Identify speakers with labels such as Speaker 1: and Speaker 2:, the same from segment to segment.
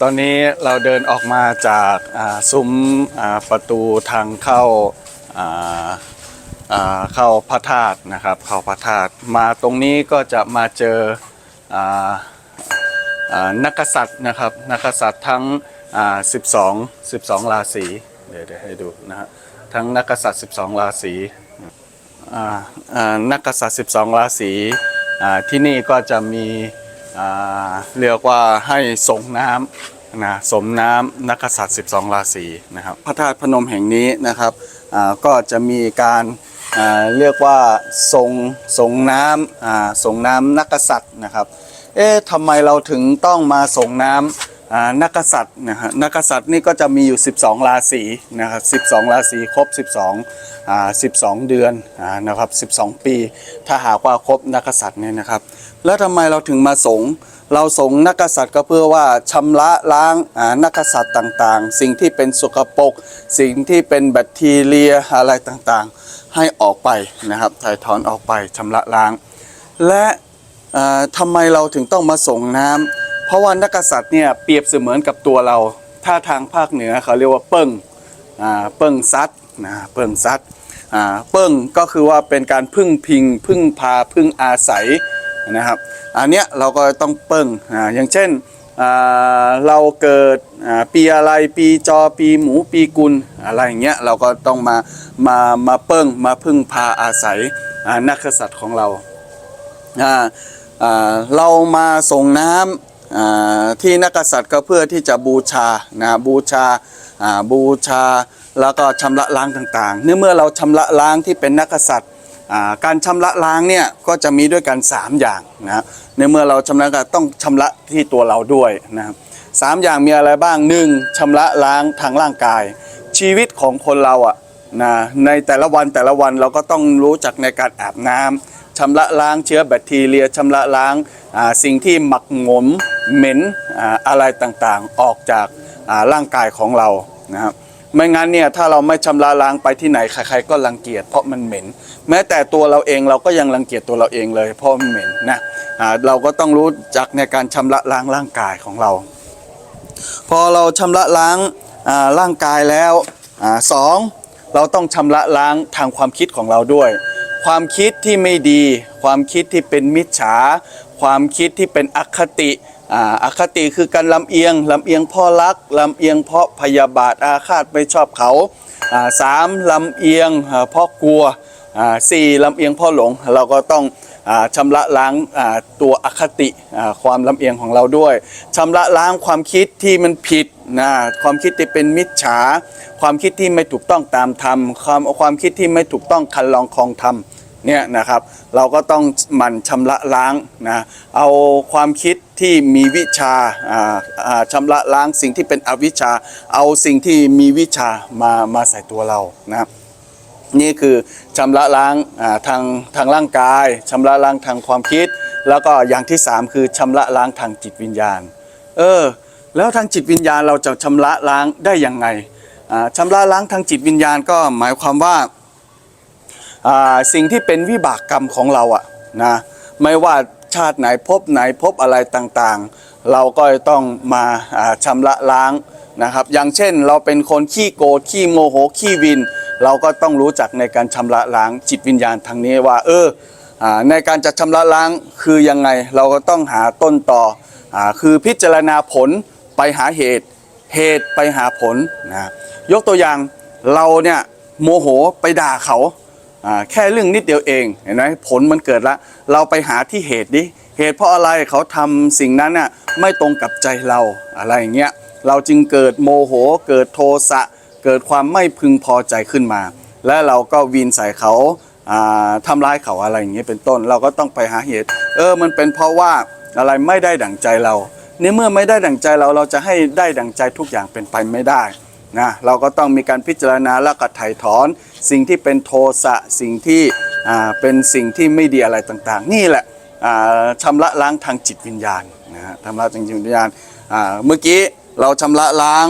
Speaker 1: ตอนนี้เราเดินออกมาจากซุ้มประตูทางเข้าเข้าพระธาตุนะครับ เข้าพระธาตุมาตรงนี้ก็จะมาเจอนักษัตริย์นะครับนักษัตริย์ทั้ง 12 12 ราศีเดี๋ยวเดี๋ยวให้ดูนะฮะทั้งนักษัตริย์ 12 ราศีนักษัตริย์ 12 ราศีที่นี่ก็จะมี เรียกว่าให้ส่งน้ำนะสมน้ำนักษัตริย์ 12 ราศีนะครับ พระธาตุพนมแห่งนี้นะครับก็จะมีการเรียกว่าส่งส่งน้ำส่งน้ำนักษัตริย์นะครับ เอ๊ะทำไมเราถึงต้องมาส่งน้ำ นักกษัตริย์นะฮะนักกษัตริย์นี่ก็จะมีอยู่ 12 ราศีนะครับ12 ราศีครบ 12อ่า12 เดือนอ่านะครับ 12 ปี ถ้าหากว่าครบนักกษัตริย์เนี่ยนะครับ แล้วทำไมเราถึงมาสงเราสงนักกษัตริย์ก็เพื่อว่าชำระล้างอ่านักกษัตริย์ต่างๆ สิ่งที่เป็นสกปรกสิ่งที่เป็นแบคทีเรียอะไรต่างๆ ให้ออกไปนะครับถ่ายถอนออกไปชำระล้าง และอ่อทำไมเราถึงต้องมาส่งน้ำ ราะว่านักกษัตริย์เนี่ยเปรียบเสมือนกับตัวเรา ถ้าทางภาคเหนือเขาเรียกว่าเปิ้งอ่าเปิ้งซัดนะเปิ้งซัดอ่าเปิ้งก็คือว่าเป็นการพึ่งพิง พึ่งพาพึ่งอาศัยนะครับ อันเนี้ยเราก็ต้องเปิ้งอ่าอย่างเช่นอ่าเราเกิดอ่าปีอะไรปีจอปีหมูปีกุลอะไรอย่างเงี้ยเราก็ต้องมามามาเปิ้งมาพึ่งพาอาศัยอ่านักษัตริย์ของเราอ่าอ่าเรามาส่งน้ำอ่า ที่นักษัตริย์ก็เพื่อที่จะบูชานะบูชาบูชาแล้วก็ชำระล้างต่างๆเนื่อเมื่อเราชำระล้างที่เป็นนักษัตริย์การชำระล้างเนี่ยก็จะมีด้วยกัน 3 อย่างนะในเมื่อเราชำระก็ต้องชำระที่ตัวเราด้วยนะครับสามอย่างมีอะไรบ้างหนึ่งชำระล้างทางร่างกาย ชีวิตของคนเราอะ นะในแต่ละวันแต่ละวันเราก็ต้องรู้จักในการอาบน้ำชำระล้างเชื้อแบคทีเรียชำระล้างสิ่งที่หมักหมมเหม็นออะไรต่างๆ ออกจากร่างกายของเรานะครับไม่งั้นเนี่ยถ้าเราไม่ชำระล้างไปที่ไหนใครๆก็รังเกียจเพราะมันเหม็น แม้แต่ตัวเราเองเราก็ยังรังเกียจตัวเราเองเลย เพราะมันเหม็นนะเราก็ต้องรู้จักในการชำระล้างร่างกายของเรา พอเราชำระล้างร่างกายแล้วอสอง เราต้องชำระล้างทางความคิดของเราด้วย ความคิดที่ไม่ดี ความคิดที่เป็นมิจฉา ความคิดที่เป็นอคติอาคติคือการลำเอียงลำเอียงเพ่อรักลำเอียงเพราะพยาบาทอาฆาตไม่ชอบเขาสามลำเอียงเพราะกลัวสี่ลำเอียงเพ่อหลง เราก็ต้อง ชำระล้างตัวอคติความลำเอียงของเราด้วยชำระล้างความคิดที่มันผิดนะความคิดที่เป็นมิจฉา ความคิดที่ไม่ถูกต้องตามธรรมความความคิดที่ไม่ถูกต้องคันลองคองธรรมเนี่ยนะครับเราก็ต้องหมั่นชำระล้างนะเอาความคิดที่มีวิชาอ่าอ่าชำระล้างสิ่งที่เป็นอวิชชา เอาสิ่งที่มีวิชามามาใส่ตัวเรานะครับ นี่คือชำระล้างทางทางร่างกายชำระล้างทางความคิด แล้วก็อย่างที่สามคือชำระล้างทางจิตวิญญาณ เออ แล้วทางจิตวิญญาณเราจะชำระล้างได้ยังไงอ่าชำระล้างทางจิตวิญญาณก็หมายความว่าอ่าสิ่งที่เป็นวิบากกรรมของเราอะนะไม่ว่าชาติไหนภพไหนภพอะไรต่างๆ เราก็ต้องมาอ่าชำระล้างนะครับ อย่างเช่นเราเป็นคนขี้โกรธขี้โมโหขี้วิน เราก็ต้องรู้จักในการชำระล้างจิตวิญญาณทางนี้ว่า เออในการจะชำระล้างคือยังไงเราก็ต้องหาต้นต่ออคือพิจารณาผลไปหาเหตุ เหตุไปหาผลนะยกตัวอย่างเราเนี่ยโมโหไปด่าเขาอ่าแค่เรื่องนิดเดียวเองเห็นไหมผลมันเกิดละเราไปหาที่เหตุดิเหตุเพราะอะไรเขาทำสิ่งนั้นน่ะไม่ตรงกับใจเราอะไรอย่างเงี้ยเราจึงเกิดโมโหเกิดโทสะ เกิดความไม่พึงพอใจขึ้นมา และเราก็วีนใส่เขาอ่าทำร้ายเขาอะไรอย่างเงี้ยเป็นต้น เราก็ต้องไปหาเหตุ เออมันเป็นเพราะว่าอะไรไม่ได้ดั่งใจเราในเมื่อไม่ได้ดั่งใจเราเราจะให้ได้ดั่งใจทุกอย่างเป็นไปไม่ได้นะเราก็ต้องมีการพิจารณาแล้วก็ถ่ายถอน สิ่งที่เป็นโทสะสิ่งที่เป็นสิ่งที่ไม่ดีอะไรต่างๆ นี่แหละอ่าชำระล้างทางจิตวิญญาณนะฮะชำระทางจิตวิญญาณเมื่อกี้เราชำระล้าง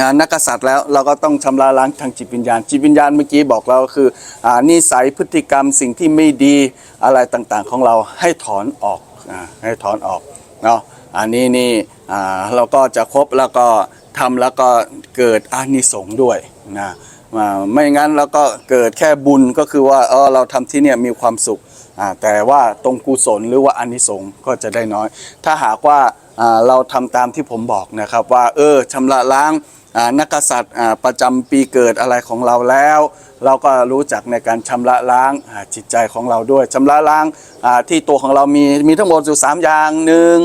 Speaker 1: นนักกษัตริย์แล้วเราก็ต้องชำระล้างทางจิตวิญญาณ จิตวิญญาณเมื่อกี้บอกเราก็คืออนิสัยพฤติกรรมสิ่งที่ไม่ดีอะไรต่างๆของเราให้ถอนออกอให้ถอนออกเนาะอันนี้นี่เราก็จะครบแล้วก็ทำแล้วก็เกิดอานิสงส์ด้วยนะไม่งั้นแล้วก็เกิดแค่บุญก็คือว่าเออเราทำที่เนี่ยมีความสุขแต่ว่าตรงกุศลหรือว่าอานิสงส์ก็จะได้น้อย ถ้าหากว่าเราทำตามที่ผมบอกนะครับว่าเออชำระล้าง นักษัตริย์อาประจำปีเกิดอะไรของเราแล้ว เราก็รู้จักในการชำระล้างอาจิตใจของเราด้วยชำระล้างอาที่ตัวของเรามีมีทั้งหมดอยู่สามอย่างหนึ่ง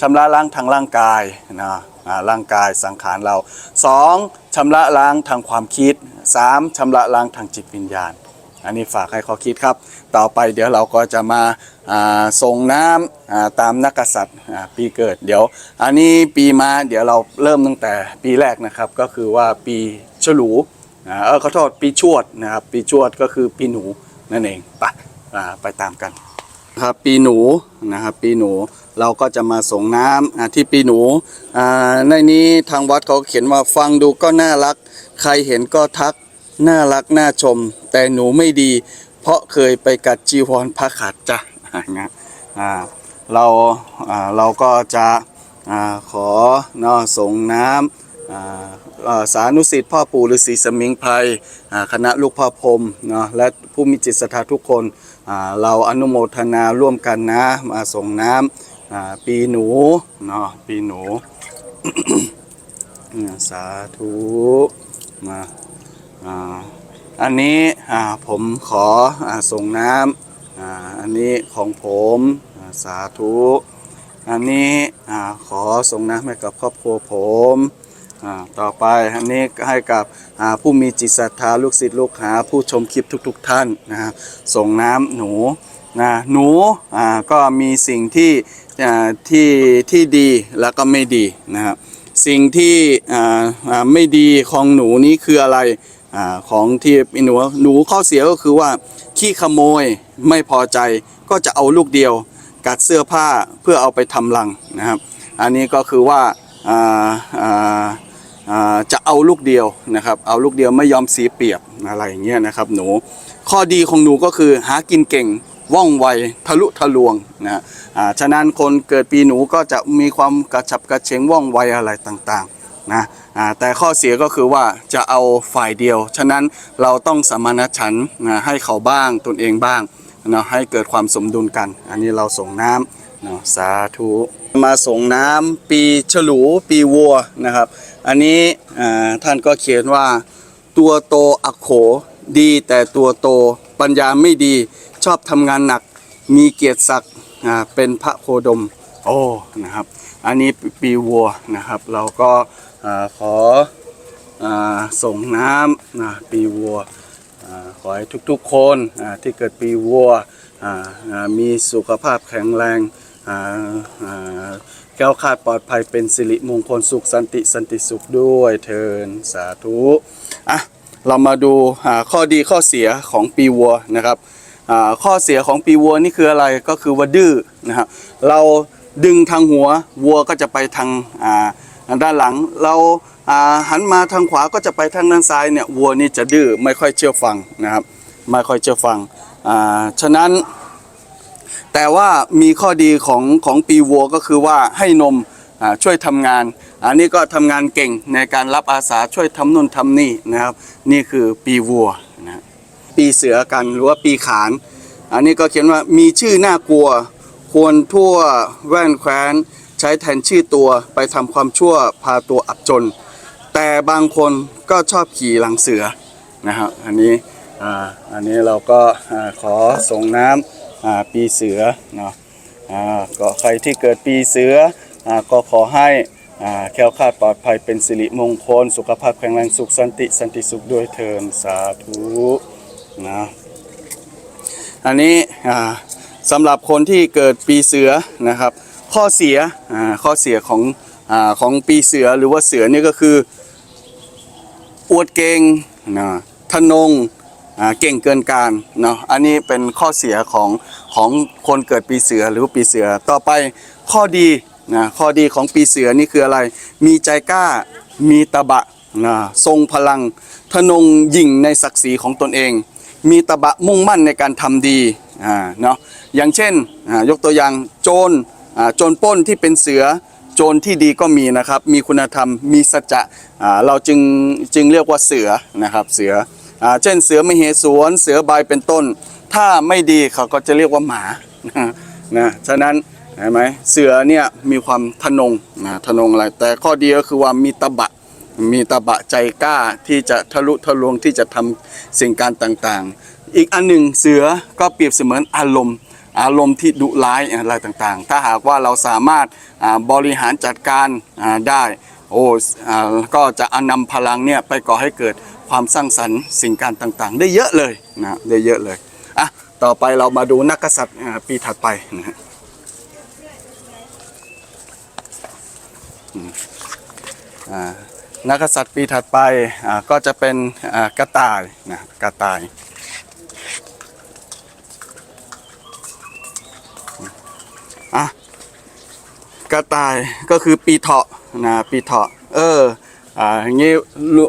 Speaker 1: ชำระล้างทางร่างกายนะอาร่างกายสังขารเราสองชำระล้างทางความคิดสามชำระล้างทางจิตวิญญาณ อันนี้ฝากให้ข้อคิดครับ ต่อไปเดี๋ยวเราก็จะมาส่งน้ำตามนักกษัตริย์ปีเกิดเดี๋ยว อันนี้ปีมาเดี๋ยวเราเริ่มตั้งแต่ปีแรกนะครับ ก็คือว่าปีฉลูเออขอโทษปีชวดนะครับ ปีชวดก็คือปีหนูนั่นเองไปไปตามกันครับปีหนูนะครับปีหนูเราก็จะมาส่งน้ำที่ปีหนูในนี้ทางวัดเขาเขียนว่าฟังดูก็น่ารัก ใครเห็นก็ทัก น่ารักน่าชม แต่หนูไม่ดี เพราะเคยไปกัดจีวรพระขาดจ้ะอย่างเงี้ยเราเราก็จะอขอเนาะส่งน้ำอ่าเอ่อสานุสิทธิ์พ่อปู่ฤาษีสมิงไพรคณะลูกพ่อพรมเนาะและผู้มีจิตศรัทธาทุกคนเราอนุโมทนาร่วมกันนะมาส่งน้ำปีหนูเนาะปีหนูสาธุมา อันนี้ผมขออส่งน้ำอันนี้ของผมสาธุอันนี้ขอส่งน้ำให้กับครอบครัวผมต่อไปอันนี้ให้กับผู้มีจิตศรัทธาลูกศิษย์ลูกหาผู้ชมคลิปทุกๆทท่านนะครับส่งน้ำหนูนะหนูก็มีสิ่งที่ที่ที่ดีแล้วก็ไม่ดีนะครับสิ่งที่ไม่ดีของหนูนี้คืออะไร อของที่หนูหนูข้อเสียก็คือว่าขี้ขโมยไม่พอใจก็จะเอาลูกเดียว กัดเสื้อผ้าเพื่อเอาไปทำรังนะครับ อันนี้ก็คือว่าาาาจะเอาลูกเดียวนะครับ เอาลูกเดียวไม่ยอมสีเปียบอะไรอย่างเงี้ยนะครับหนูข้อดีของหนูก็คือหากินเก่งว่องไวทะลุทะลวงนะอ่าฉะนั้นคนเกิดปีหนูก็จะมีความกระฉับกระเฉงว่องไวอะไรต่างๆนะ แต่ข้อเสียก็คือว่าจะเอาฝ่ายเดียว ฉะนั้นเราต้องสมานฉันท์นให้เขาบ้างตนเองบ้างนะให้เกิดความสมดุลกัน อันนี้เราส่งน้ำเนาะสาธุมาส่งน้ำปีฉลูปีวัวนะครับ อันนี้ท่านก็เขียนว่าตัวโตอักโขดีแต่ตัวโตปัญญาไม่ดีชอบทำงานหนักมีเกียรติศักดิ์เป็นพระโคดมโอ้นะครับ อันนี้ปีวัวนะครับ เราก็ ขอส่งน้ำนะปีวัวขอให้ทุกๆคนที่เกิดปีวัวมีสุขภาพแข็งแรงแก้วคาดปลอดภัยเป็นสิริมงคลสุขสันติสันติสุขด้วยเทินสาธุอะเรามาดูข้อดีข้อเสียของปีวัวนะครับข้อเสียของปีวัวนี่คืออะไรก็คือว่าดื้อนะครับเราดึงทางหัววัวก็จะไปทางอ่า ด้านหลังเราหันมาทางขวาก็จะไปทางด้านซ้ายเนี่ยวัวนี่จะดื้อไม่ค่อยเชื่อฟังนะครับ ไม่ค่อยเชื่อฟังอ่าฉะนั้น แต่ว่ามีข้อดีของของปีวัวก็คือว่าให้นมช่วยทำงาน อันนี้ก็ทำงานเก่งในการรับอาสาช่วยทำนู่นทำนี่นะครับ นี่คือปีวัวนะปีเสือกันหรือว่าปีขาน อันนี้ก็เขียนว่ามีชื่อน่ากลัว ควรทั่วแว่นแคว้น ใช้แทนชื่อตัวไปทำความชั่วพาตัวอับจน แต่บางคนก็ชอบขี่หลังเสือนะครับอันนี้ออันนี้เราก็ขอส่งน้ำปีเสือเนาะก็ใครที่เกิดปีเสืออก็ขอให้แค้วคาดปลอดภัยเป็นสิริมงคล สุขภาพแข็งแรงสุขสันติสันติสุขด้วยเทินสาธุนะอันนี้สำหรับคนที่เกิดปีเสือนะครับ ข้อเสียข้อเสียของอของปีเสือหรือว่าเสือนี่ก็คือ อวดเก่งนะทะนงเก่งเกินการเนาะอันนี้เป็นข้อเสียของของคนเกิดปีเสือหรือปีเสือต่อไปข้อดีนะข้อดีของปีเสือนี่คืออะไร มีใจกล้ามีตะบะนะทรงพลังทะนงยิ่งในศักดิ์ศรีของตนเอง มีตะบะมุ่งมั่นในการทำดีอ่าเนาะอย่างเช่นยกตัวอย่างโจร โจรป้นที่เป็นเสือโจรที่ดีก็มีนะครับ มีคุณธรรมมีสัจจะเราจึงจึงเรียกว่าเสือนะครับเสือเช่นเสือมเหสวนเสือใบเป็นต้น ถ้าไม่ดีเขาก็จะเรียกว่าหมานะฉะนั้นเห็นไหมเสือเนี่ยมีความทะนงนะทะนงอะไรแต่ข้อดีก็คือว่ามีตะบะมีตะบะใจกล้าที่จะทะลุทะลวงที่จะทำสิ่งการต่างๆ อีกอันหนึ่งเสือก็เปรียบเสมือนอารมณ์ อารมณ์ที่ดุร้ายอะไรต่างๆ ถ้าหากว่าเราสามารถบริหารจัดการได้โอ้ก็จะนำพลังเนี่ยไปก่อให้เกิดความสร้างสรรค์สิ่งการต่างๆ ได้เยอะเลยนะได้เยอะเลยอะต่อไปเรามาดูนักกษัตริย์ปีถัดไปนะฮะนักกษัตริย์ปีถัดไปก็จะเป็นกระต่ายนะกระต่าย อะก ระต่ายก็คือปีเถาะนะปีเถาะเอออ่าอย่างนี้ลว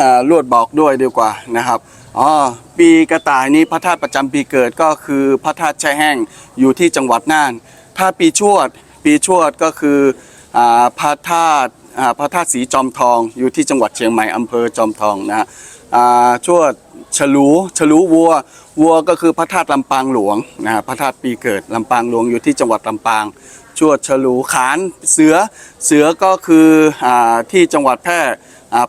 Speaker 1: อ่าลวดบอกด้วยดีกว่านะครับอ๋อปีกระต่ายนี้พระธาตุประจำปีเกิดก็คือพระธาตุแช่แห้งอยู่ที่จังหวัดน่าน ถ้าปีชวด ปีชวดก็คืออ่าพระธาตุอ่าพระธาตุสีจอมทอง อยู่ที่จังหวัดเชียงใหม่อำเภอจอมทองนะอ่าชวดฉลูฉลูวัววัวก็คือพระธาตุลำปางหลวงนะพระธาตุปีเกิดลำปางหลวงอยู่ที่จังหวัดลำปาง ชวดฉลูขานเสือเสือก็คืออที่จังหวัดแพร่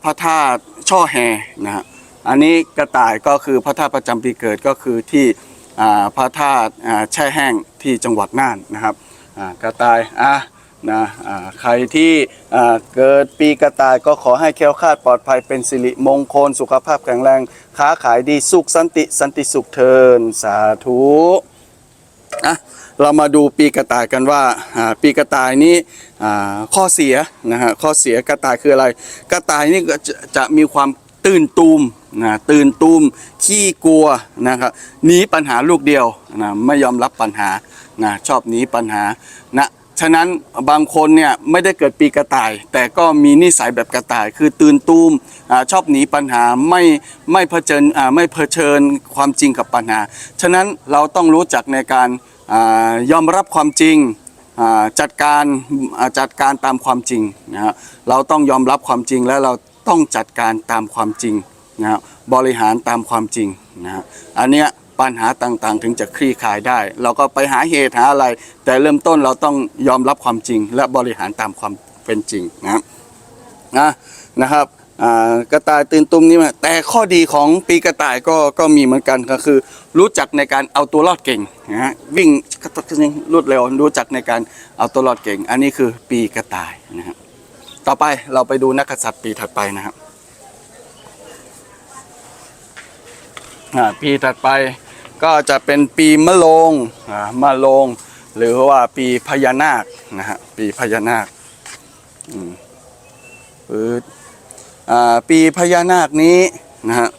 Speaker 1: พระธาตุช่อแฮนะฮะอันนี้กระต่ายก็คือพระธาตุประจำปีเกิดก็คือที่พระธาตุแช่แห้งที่จังหวัดน่านนะครับกระต่ายอะนะใครที่เกิดปีกระต่ายก็ขอให้แคล้วคลาดปลอดภัยเป็นสิริมงคลสุขภาพแข็งแรง ค้าขายดีสุขสันติสันติสุขเทินสาธุอะ เรามาดูปีกระต่ายกันว่าปีกระต่ายนี้ข้อเสียนะฮะข้อเสียกระต่ายคืออะไร กระต่ายนี่จะจะมีความตื่นตูมนะตื่นตูมขี้กลัวนะครับหนีปัญหาลูกเดียวนะไม่ยอมรับปัญหานะชอบหนีปัญหานะฉะนั้นบางคนเนี่ยไม่ได้เกิดปีกระต่าย แต่ก็มีนิสัยแบบกระต่าย คือตื่นตูมอชอบหนีปัญหาไม่ไม่เผชิญไม่เผชิญความจริงกับปัญหา ฉะนั้นเราต้องรู้จักในการ ยอมรับความจริงจัดการจัดการตามความจริงนะฮะเราต้องยอมรับความจริงและเราต้องจัดการตามความจริงนะฮะบริหารตามความจริงนะฮะอันเนี้ยปัญหาต่างๆ ถึงจะคลี่คลายได้ เราก็ไปหาเหตุหาอะไร แต่เริ่มต้นเราต้องยอมรับความจริง และบริหารตามความเป็นจริงนะนะนะครับ กระต่ายตื่นตุ้มนี่มาแต่ข้อดีของปีกระต่ายก็ก็มีเหมือนกันก็คือ รู้จักในการเอาตัวรอดเก่งนะฮะวิ่งกระตักรวดเร็วรู้จักในการเอาตัวรอดเก่ง อันนี้คือปีกระต่ายนะครับต่อไปเราไปดูนักกษัตริย์ปีถัดไปนะครับปีถัดไปก็จะเป็นปีมะโรงมะโรงหรือว่าปีพญานาคนะฮะปีพญานาคอืม ปีพญานาคนี้นะฮะ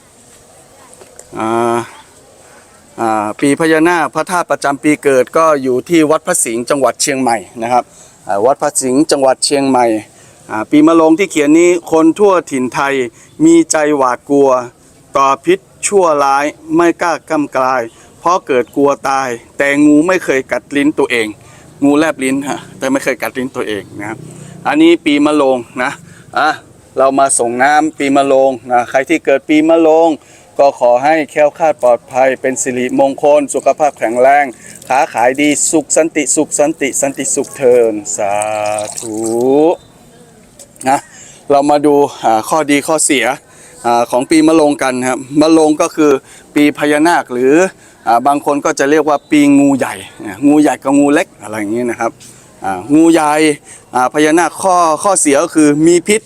Speaker 1: ปีพญานาคพระธาตุประจำปีเกิดก็อยู่ที่วัดพระสิงห์จังหวัดเชียงใหม่นะครับวัดพระสิงห์จังหวัดเชียงใหม่ปีมะโรงที่เขียนนี้คนทั่วถิ่นไทยมีใจหวาดกลัว ต่อพิษชั่วร้ายไม่กล้ากำกลาย เพราะเกิดกลัวตาย แต่งูไม่เคยกัดลิ้นตัวเอง งูแลบลิ้นฮะแต่ไม่เคยกัดลิ้นตัวเองนะครับอันนี้ปีมะโรงนะอะ เรามาส่งน้ำปีมะโรงนะใครที่เกิดปีมะโรงก็ขอให้แคล้วคลาดปลอดภัย เป็นสิริมงคล สุขภาพแข็งแรงค้าขายดีสุขสันติสุขสันติสันติสุขเทินสาธุนะเรามาดูข้อดีข้อเสียอของปีมะโรงกันครับมะโรงก็คือปีพญานาคหรืออบางคนก็จะเรียกว่าปีงูใหญ่ งูใหญ่กับงูเล็กอะไรอย่างนี้นะครับงูใหญ่พญานาคข้อข้อเสียก็คือมีพิษ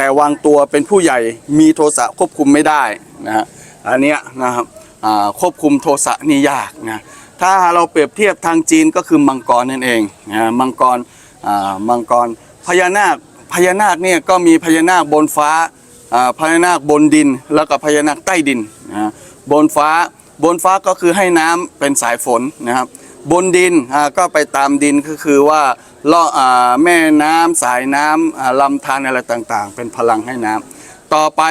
Speaker 1: แต่วางตัวเป็นผู้ใหญ่มีโทสะควบคุมไม่ได้นะฮะอันเนี้ยนะครับควบคุมโทสะนี่ยากนะถ้าเราเปรียบเทียบทางจีนก็คือมังกรนั่นเองนะมังกรมังกรพญานาคพญานาคเนี่ยก็มีพญานาคบนฟ้าพญานาคบนดิน แล้วก็พญานาคใต้ดินนะบนฟ้าบนฟ้าก็คือให้น้ำเป็นสายฝนนะครับ บนดินก็ไปตามดินก็คือว่าล่ออ่าแม่น้ำสายน้ำอ่าลำธารอะไรต่างๆ เป็นพลังให้น้ำต่อไป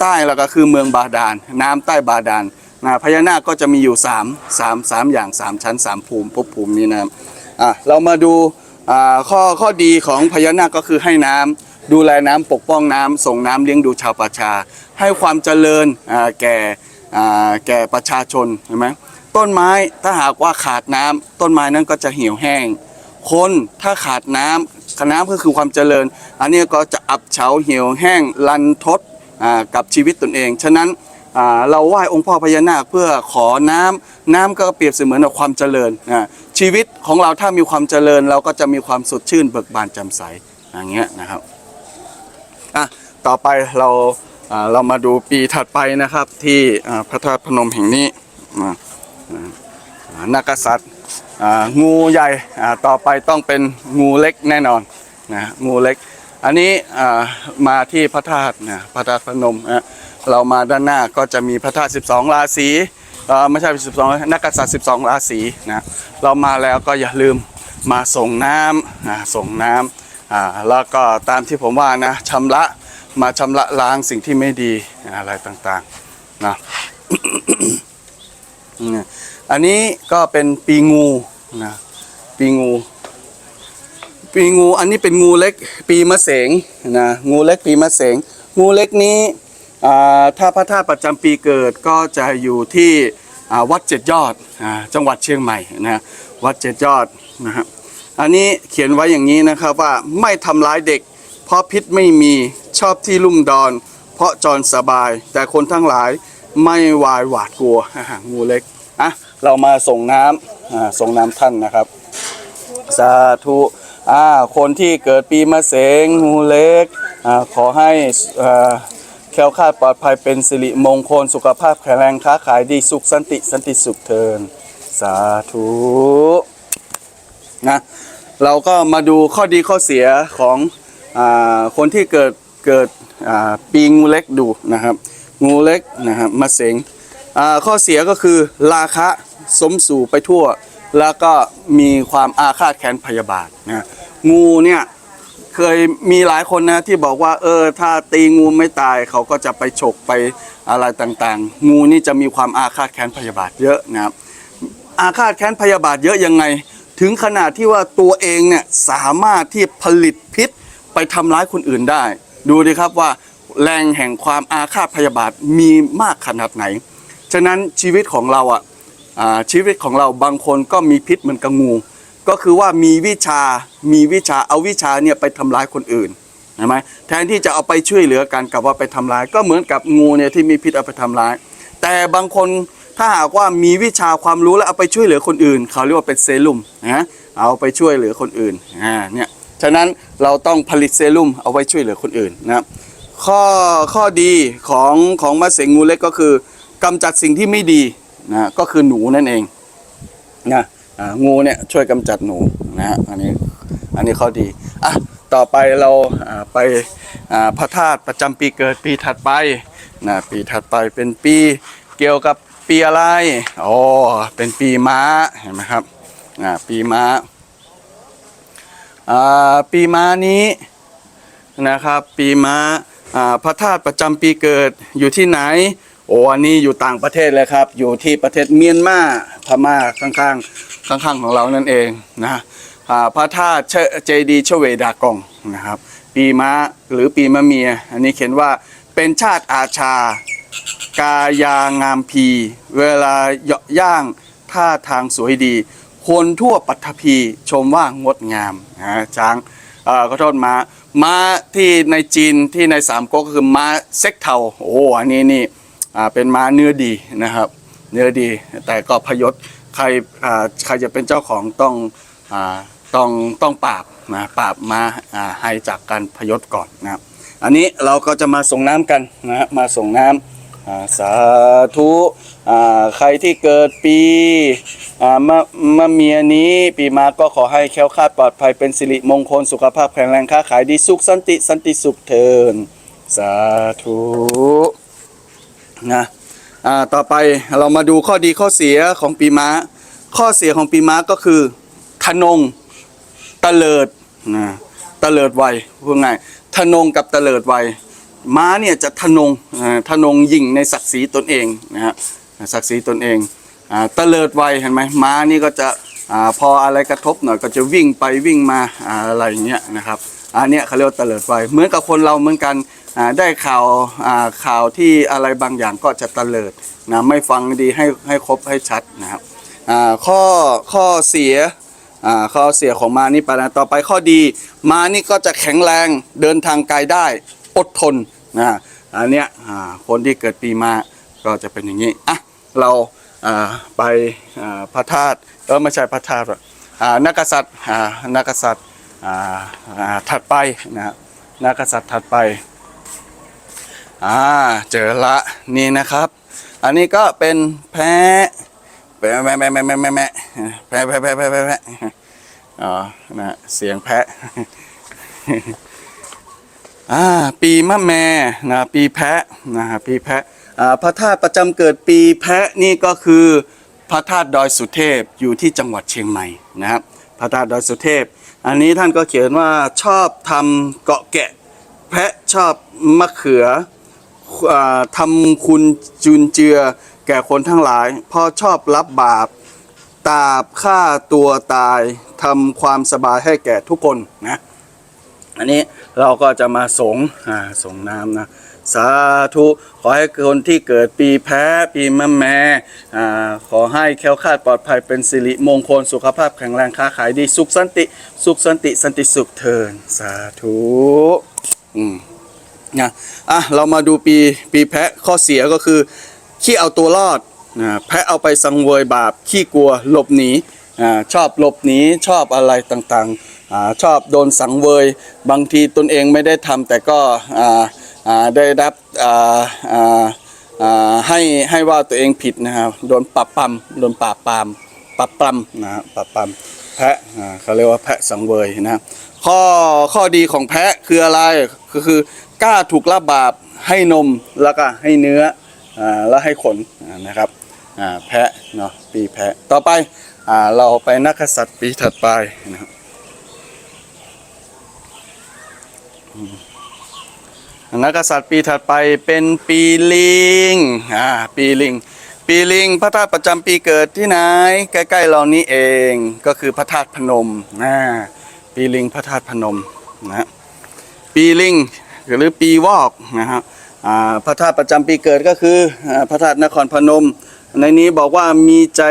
Speaker 1: ใต้แล้วก็คือเมืองบาดาลน้ำใต้บาดาลนะพญานาคก็จะมีอยู่3 3 3อย่าง 3 ชั้น 3 ภูมิภพภูมินี้นะครับอะเรามาดูข้อข้อดีของพญานาคก็คือให้น้ำดูแลน้ำปกป้องน้ำส่งน้ำเลี้ยงดูชาวประชา ให้ความเจริญแก่แก่ประชาชนเห็นไหม ต้นไม้ถ้าหากว่าขาดน้ำต้นไม้นั้นก็จะเหี่ยวแห้ง คนถ้าขาดน้ำน้ำก็คือความเจริญ อันนี้ก็จะอับเฉาเหี่ยวแห้งลันทดกับชีวิตตนเอง ฉะนั้นเราไหว้องค์พ่อพญานาคเพื่อขอน้ำน้ำก็เปรียบเสมือนกับความเจริญชีวิตของเราถ้ามีความเจริญ เราก็จะมีความสดชื่นเบิกบานแจ่มใสอย่างเงี้ยนะครับอะต่อไปเราเรามาดูปีถัดไปนะครับที่พระธาตุพนมแห่งนี้ นักษัตริย์งูใหญ่ต่อไปต้องเป็นงูเล็กแน่นอนนะงูเล็ก อันนี้มาที่พระธาตุนะพระธาตุพนมนะเรามาด้านหน้าก็จะมีพระธาตุ12 ราศีไม่ใช่12นักษัตริย์12 ราศีนะเรามาแล้วก็อย่าลืมมาส่งน้ำนะส่งน้ำแล้วก็ตามที่ผมว่านะชำระมาชำระล้างสิ่งที่ไม่ดีอะไรต่างๆนะ อันนี้ก็เป็นปีงูนะปีงู ปีงูอันนี้เป็นงูเล็กปีมะเสงนะงูเล็กปีมะเสง งูเล็กนี้ถ้าพระธาตุประจำปีเกิดก็จะอยู่ที่วัดเจ็ดยอดจังหวัดเชียงใหม่นะวัดเจ็ดยอดนะครับอันนี้เขียนไว้อย่างนี้นะครับว่าไม่ทำร้ายเด็ก เพราะพิษไม่มีชอบที่ลุ่มดอน เพราะจรสบาย แต่คนทั้งหลาย ไม่วายหวาดกลัวงูเล็กอะเรามาส่งน้ำอ่าส่งน้ำท่านนะครับ สาธุอ่าคนที่เกิดปีมะเสงงูเล็กอ่าขอให้อ่าแคล้วคลาดปลอดภัยเป็นสิริมงคลสุขภาพแข็งแรงค้าขายดีสุขสันติสันติสุขเทินสาธุนะเราก็มาดูข้อดีข้อเสียของอคนที่เกิดเกิดปีงูเล็กดูนะครับ งูเล็กนะครับมะเสงข้อเสียก็คือราคะสมสู่ไปทั่ว แล้วก็มีความอาฆาตแค้นพยาบาทนะงูเนี่ยเคยมีหลายคนนะที่บอกว่าเออถ้าตีงูไม่ตายเขาก็จะไปฉกไปอะไรต่างๆ งูนี่จะมีความอาฆาตแค้นพยาบาทเยอะนะครับอาฆาตแค้นพยาบาทเยอะยังไง ถึงขนาดที่ว่าตัวเองเนี่ยสามารถที่ผลิตพิษไปทำร้ายคนอื่นได้ ดูดิครับว่า แรงแห่งความอาฆาตพยาบาทมีมากขนาดไหน ฉะนั้นชีวิตของเราอะชีวิตของเราบางคนก็มีพิษเหมือนกับงู ก็คือว่ามีวิชา มีวิชา เอาวิชาเนี่ยไปทำร้ายคนอื่นเห็นไหมแทนที่จะเอาไปช่วยเหลือกันกับว่าไปทำร้าย ก็เหมือนกับงูเนี่ยที่มีพิษเอาไปทำร้าย แต่บางคนถ้าหากว่ามีวิชาความรู้แล้วเอาไปช่วยเหลือคนอื่น เขาเรียกว่าเป็นเซรุ่มนะเอาไปช่วยเหลือคนอื่นอ่าเนี่ยฉะนั้นเราต้องผลิตเซรุ่มเอาไว้ช่วยเหลือคนอื่นนะครับ ข้อข้อดีของของมะเสงงูเล็กก็คือกำจัดสิ่งที่ไม่ดีนะก็คือหนูนั่นเองนะงูเนี่ยช่วยกำจัดหนูนะฮะอันนี้อันนี้ข้อดีอะต่อไปเราไปอ่าพระธาตุประจำปีเกิดปีถัดไปนะปีถัดไปเป็นปีเกี่ยวกับปีอะไรอ๋อเป็นปีม้าเห็นไหมครับอ่าปีม้าอ่าปีม้านี้นะครับ ปีม้า พระธาตุประจำปีเกิดอยู่ที่ไหน โอ้อันนี้อยู่ต่างประเทศเลยครับ อยู่ที่ประเทศเมียนมาพม่าข้างๆข้างๆของเรานั่นเองนะพระธาตุเจดีย์ชเวดากองนะครับ ปีม้าหรือปีมะเมีย อันนี้เขียนว่าเป็นชาติอาชา กายางามพี เวลาเหยาะย่างท่าทางสวยดี คนทั่วปัทภีชมว่างดงามนะช้างเอ่อขอโทษมา ม้าที่ในจีนที่ในสามก๊กก็คือม้าเซ็กเทาโอ้อันนี้นี่เป็นม้าเนื้อดีนะครับ เนื้อดีแต่ก็พยศใครใครจะเป็นเจ้าของต้องอต้องต้องปราบนะปราบม้าให้จากการพยศก่อนนะครับ อันนี้เราก็จะมาส่งน้ำกันนะมาส่งน้ำอ่า สาธุใครที่เกิดปีมะมะเมียนี้ปีมาก็ขอให้แค้วคลาดปลอดภัยเป็นสิริมงคลสุขภาพแข็งแรงค้าขายดีสุขสันติสันติสุขเทินสาธุนะต่อไปเรามาดูข้อดีข้อเสียของปีม้า ข้อเสียของปีม้าก็คือทะนงตะเลิดนะตะเลิดไวพูดง่ายทะนงกับตะเลิดไว ม้าเนี่ยจะทะนงทะนงยิ่งในศักดิ์ศรีตนเองนะฮะศักดิ์ศรีตนเองอตะเลิดไวเห็นไหมม้านี่ก็จะอพออะไรกระทบหน่อยก็จะวิ่งไปวิ่งมาออะไรอย่างเงี้ยนะครับอันเนี้ยเขาเรียกว่าเลิดไวเหมือนกับคนเราเหมือนกันได้ข่าวข่าวที่อะไรบางอย่างก็จะเลิดนะไม่ฟังดีให้ให้ครบให้ชัดนะครับข้อข้อเสียข้อเสียของมานี่ไปนะต่อไปข้อดีมานี่ก็จะแข็งแรงเดินทางไกลได้ อดทนนะอันเนี้ยคนที่เกิดปีมาก็จะเป็นอย่างนี้อะเราไปพระธาตุเออไม่ใช่พระธาตุหรอกอ่านักกษัตริย์อ่านักกษัตริย์ถัดไปนะนักกษัตริย์ถัดไปอ่าเจอละนี่นะครับ อันนี้ก็เป็นแพะแพะแพะแพะแพะแพะแพะแพะแพะแพะแพะแพะแพะแพะอ๋อนะเสียงแพะ อ่าปีมะแม่นะปีแพะนะฮะปีแพะอ่าพระธาตุประจำเกิดปีแพะนี่ก็คือพระธาตุดอยสุเทพอยู่ที่จังหวัดเชียงใหม่นะครับพระธาตุดอยสุเทพ อันนี้ท่านก็เขียนว่าชอบทำเกาะแกะ แพะชอบมะเขืออ่าทำคุณจุนเจือแก่คนทั้งหลายพราะชอบรับบาปตาบฆ่าตัวตายทำความสบายให้แก่ทุกคนนะ อันนี้เราก็จะมาสงอ่าสงน้ำนะสาธุขอให้คนที่เกิดปีแพ้ปีมะแม่อ่าขอให้แค้วคลาดปลอดภัยเป็นสิริมงคลสุขภาพแข็งแรงค้าขายดีสุขสันติ สุขสันติสันติสุขเทินสาธุอืมนะอะเรามาดูปีปีแพะข้อเสียก็คือขี้เอาตัวรอดนะแพะเอาไปสังเวยบาปขี้กลัวหลบหนีอ่าชอบหลบหนีชอบอะไรต่างๆ ชอบโดนสังเวย บางทีตนเองไม่ได้ทำแต่ก็ได้รับให้ให้ว่าตัวเองผิดนะครับโดนปรับปรามโดนปราบปรามปรับปรามนะปรับปรามแพะเขาเรียกว่าแพะสังเวยนะข้อข้อดีของแพะคืออะไรก็คือกล้าถูกละบาปให้นมแล้วก็ให้เนื้ออแล้วให้ขนนะครับแพะเนาะปีแพะต่อไปอเราไปนักกษัตริย์ปีถัดไปนะครับอืม นักกษัตริย์ปีถัดไปเป็นปีลิง อ่า ปีลิง ปีลิงพระธาตุประจำปีเกิดที่ไหน ใกล้ๆเรานี้เอง ก็คือพระธาตุพนมนะปีลิงพระธาตุพนมนะปีลิงหรือปีวอกนะครับอ่าพระธาตุประจำปีเกิดก็คืออพระธาตุนครพนม ในนี้บอกว่ามีใจ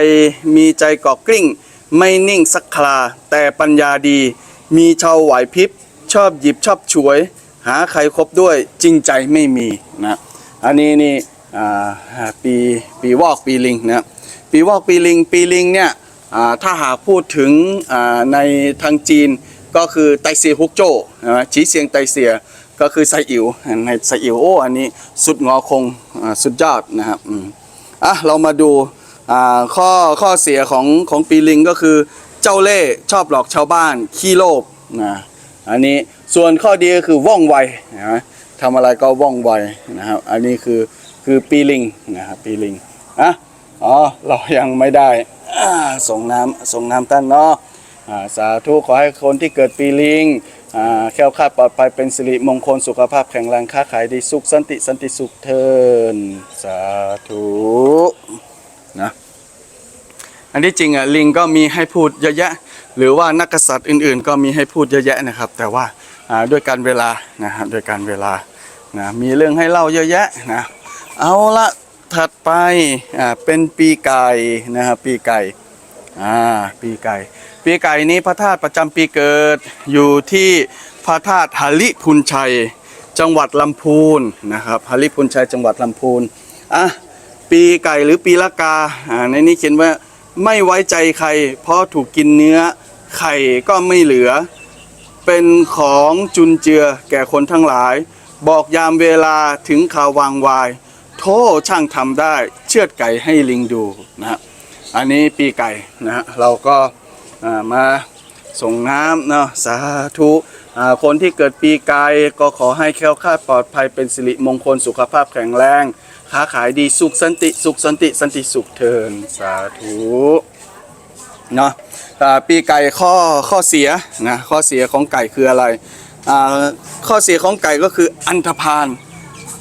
Speaker 1: มีใจกาะกลิ้ง ไม่นิ่งสักคราแต่ปัญญาดี มีชาวไหวพริบ ชอบหยิบชอบฉวย หาใครคบด้วยจริงใจไม่มีนะอันนี้นี่ปีปีวอกปีลิงนะปีวอกปีลิงปีลิงเนี่ยถ้าหากพูดถึงในทางจีนก็คือไตเซียฮุกโจ้นะจีเซียงไตเซียก็คือไซอิ๋วในไซอิ๋วโอ้อันนี้สุดงอคงอสุดยอดนะครับอะเรามาดูข้อข้อเสียของของปีลิงก็คือเจ้าเล่ห์ชอบหลอกชาวบ้านขี้โลภนะ อันนี้ส่วนข้อดีก็คือว่องไวนะทำอะไรก็ว่องไวนะครับ อันนี้คือคือปีลิงนะครับปีลิงอะอ๋อเรายังไม่ได้ส่งน้ำส่งน้ำท่านเนาะสาธุขอให้คนที่เกิดปีลิงอ่าแค้วคลาดปลอดภัยเป็นสิริมงคลสุขภาพแข็งแรงค้าขายดีสุขสันติสันติสุขเทินสาธุนะอันที่จริงอะลิงก็มีให้พูดเยอะแยะ หรือว่านักกษัตริย์อื่นๆ ก็มีให้พูดเยอะแยะนะครับ แต่ว่าด้วยการเวลานะฮะด้วยการเวลานะมีเรื่องให้เล่าเยอะแยะนะเอาละถัดไปอ่าเป็นปีไก่นะครับปีไก่อ่าปีไก่ ปีไก่นี้พระธาตุประจำปีเกิดอยู่ที่พระธาตุหาริพุนชัย จังหวัดลำพูนนะครับหาริพุนชัยจังหวัดลำพูนอะปีไก่หรือปีละกาอ่าในนี้เขียนว่าไม่ไว้ใจใคร เพราะถูกกินเนื้อ ไข่ก็ไม่เหลือ เป็นของจุนเจือแก่คนทั้งหลาย บอกยามเวลาถึงข่าววางวาย โทษช่างทำได้เชือดไก่ให้ลิงดูนะอันนี้ปีไก่นะเราก็ามาส่งน้ำเนาะสาธุาคนที่เกิดปีไก่ก็ขอให้แค้วคลาดปลอดภัยเป็นสิริมงคลสุขภาพแข็งแรง ค้าขายดีสุขสันติ สุขสันติ สันติสุขเทินสาธุ เนาะปีไก่ข้อข้อเสียนะข้อเสียของไก่คืออะไร ข้อเสียของไก่ก็คืออันธพาล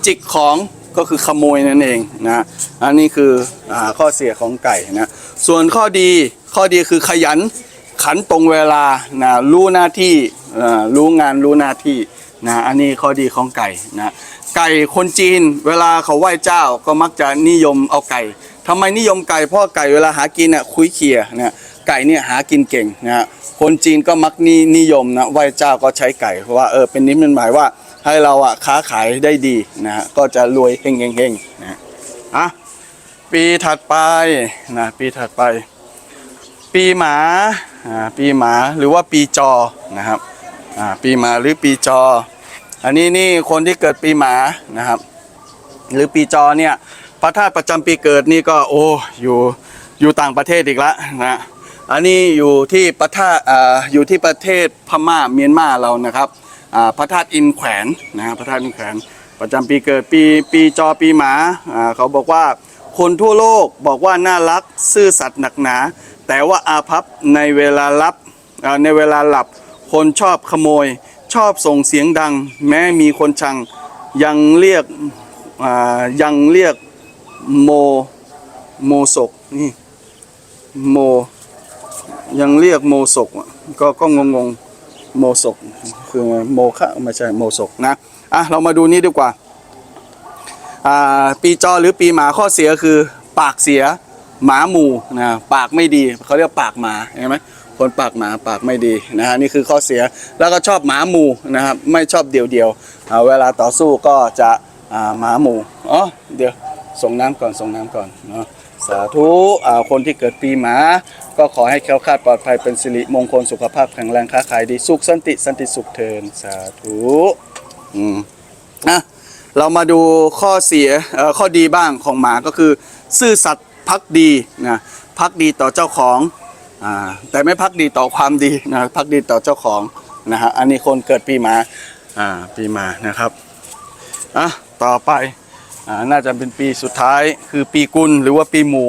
Speaker 1: จิกของก็คือขโมยนั่นเองนะอันนี้คืออข้อเสียของไก่นะส่วนข้อดีข้อดีคือขยันขันตรงเวลานะรู้หน้าที่รู้งานรู้หน้าที่นะอันนี้ข้อดีของไก่นะไก่คนจีนเวลาเขาไหว้เจ้าก็มักจะนิยมเอาไก่ทำไมนิยมไก่เพราะไก่เวลาหากินน่ะคุยเขี่ยนะ ไก่เนี่ยหากินเก่งนะฮะคนจีนก็มักนินยมนะไหว้เจ้าก็ใช้ไก่เพราะว่าเออเป็นนิมิตหมายว่าให้เราอะค้าขายได้ดีนะฮะก็จะรวยเฮงเฮงเฮงนะอะปีถัดไปนะปีถัดไป ปีหมาอ่าปีหมาหรือว่าปีจอนะครับอ่าปีหมาหรือปีจอ อันนี้นี่คนที่เกิดปีหมานะครับ หรือปีจอเนี่ยพระธาตุประจำปีเกิดนี่ก็โอ้อยู่อยู่ต่างประเทศอีกแล้วนะ อันนี้อยู่ที่ประท่าอยู่ที่ประเทศพม่าเมียนมาเรานะครับพระธาตุอินแขวนนะครับพระธาตุอินแขวนประจำปีเกิดปีปีจอปีหมาเขาบอกว่าคนทั่วโลกบอกว่าน่ารักซื่อสัตย์หนักหนา แต่ว่าอาภัพในเวลารับในเวลาหลับคนชอบขโมย ชอบส่งเสียงดัง แม้มีคนชังยังเรียกยังเรียกโมโมศกนี่โม ยังเรียกโมศกก็ก็งงงๆโมศกคือโมคะไม่ใช่โมศกนะอะเรามาดูนี่ดีกว่าอ่าปีจอหรือปีหมาข้อเสียคือปากเสียหมาหมู่นะปากไม่ดีเขาเรียกปากหมาเห็นไหมคนปากหมาปากไม่ดีนะฮะนี่คือข้อเสียแล้วก็ชอบหมาหมู่นะครับไม่ชอบเดี่ยวเดียวๆเวลาต่อสู้ก็จะหมาหมู่อ๋อเดี๋ยวส่งน้ำก่อนส่งน้ำก่อนเนาะ สาธุาคนที่เกิดปีหมาก็ขอให้แค้วคลาดปลอดภัยเป็นสิริมงคลสุขภาพแข็งแรงค้าขายดีสุขสันติสันติสุขเทินสาธุอืมอะเรามาดูข้อเสียข้อดีบ้างของหมาก็คือซื่อสัตย์พักดีนะพักดีต่อเจ้าของอ่าแต่ไม่พักดีต่อความดีนะพักดีต่อเจ้าของนะฮะอันนี้คนเกิดปีหมาอ่าปีหมานะครับอะต่อไป น่าจะเป็นปีสุดท้ายคือปีกุลหรือว่าปีหมู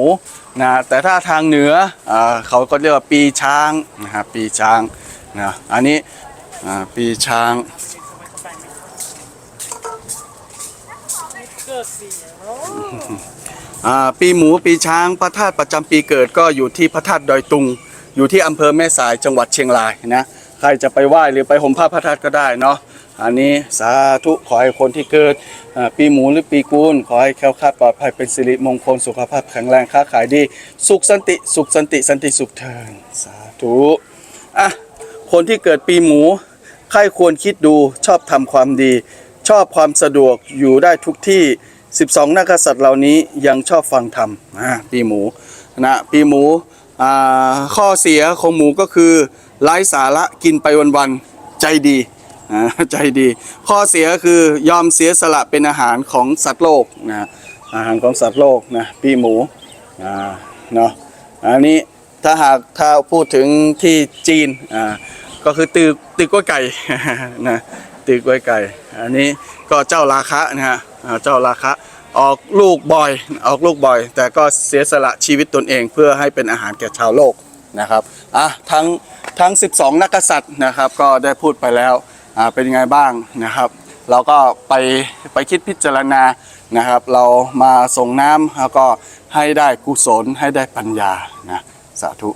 Speaker 1: นะแต่ถ้าทางเหนืออเขาก็เรียกว่าปีช้างนะครับปีช้างนะอันนี้ปีช้างปีหมูปีช้างพระธาตุประจำปีเกิดก็อยู่ที่พระธาตุดอยตุง อยู่ที่อำเภอแม่สายจังหวัดเชียงรายนะใครจะไปไหว้หรือไปห่มผ้าพระธาตุก็ได้เนาะ อันนี้สาธุขอให้คนที่เกิดปีหมูหรือปีกูล ขอให้แคล้วคลาดปลอดภัยเป็นสิริมงคลสุขภาพแข็งแรงค้าขายดี สุขสันติสุขสันติสันติสุขเทินสาธุอะคนที่เกิดปีหมูใครควรคิดดูชอบทำความดี ชอบความสะดวกอยู่ได้ทุกที่ 12 นักษัตริย์เหล่านี้ยังชอบฟังธรรมอ่าปีหมูนะปีหมูข้อเสียของหมูก็คือไร้สาระกินไปวันๆใจดี ใจดี ข้อเสียคือยอมเสียสละเป็นอาหารของสัตว์โลกนะอาหารของสัตว์โลกนะปีหมูเนาะอันนี้ถ้าหากถ้าพูดถึงที่จีนอ่าก็คือตือตือกล้วยไก่นะตือกล้วยไก่ อันนี้ก็เจ้าราคะนะฮะเจ้าราคะออกลูกบ่อยออกลูกบ่อย แต่ก็เสียสละชีวิตตนเองเพื่อให้เป็นอาหารแก่ชาวโลกนะครับอะทั้งทั้ง 12 นักกษัตริย์นะครับ ก็ได้พูดไปแล้ว เป็นยังไงบ้างนะครับ เราก็ไปไปคิดพิจารณานะครับ เรามาส่งน้ำแล้วก็ให้ได้กุศลให้ได้ปัญญานะสาธุ